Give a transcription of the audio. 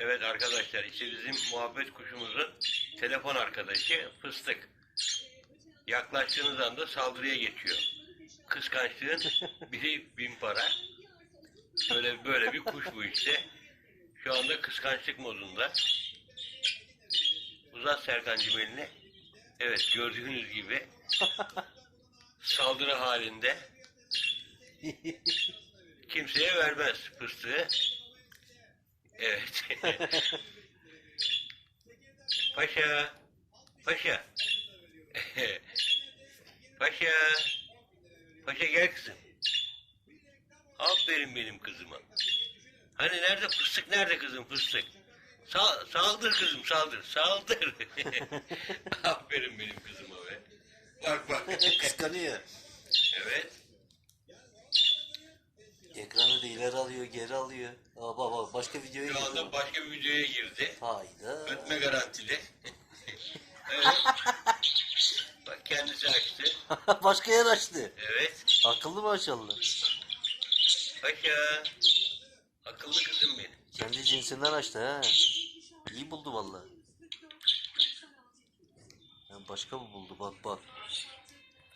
Evet arkadaşlar işte bizim muhabbet kuşumuzun telefon arkadaşı fıstık. Yaklaştığınız anda saldırıya geçiyor. Kıskançlığın biri bin para. Böyle böyle bir kuş bu işte. Şu anda kıskançlık modunda. Uzat Serkan'cığım elini. Evet gördüğünüz gibi saldırı halinde kimseye vermez fıstığı. Evet. paşa. Paşa. paşa. Paşa gel kızım. Aferin benim kızıma. Hani nerede fıstık nerede kızım fıstık? Sa- saldır kızım saldır saldır. Aferin benim kızıma be. Bak bak. Kıskanıyor. evet. İleri alıyor, geri alıyor. Aa bak bak başka videoya Şu anda başka bir videoya girdi. Hayda. Ötme garantili. evet. Bak kendisi açtı. başka yer açtı. Evet. Akıllı maşallah. Paşa. Akıllı kızım benim. Kendi cinsinden açtı ha. İyi buldu vallahi. Ya başka mı buldu bak bak.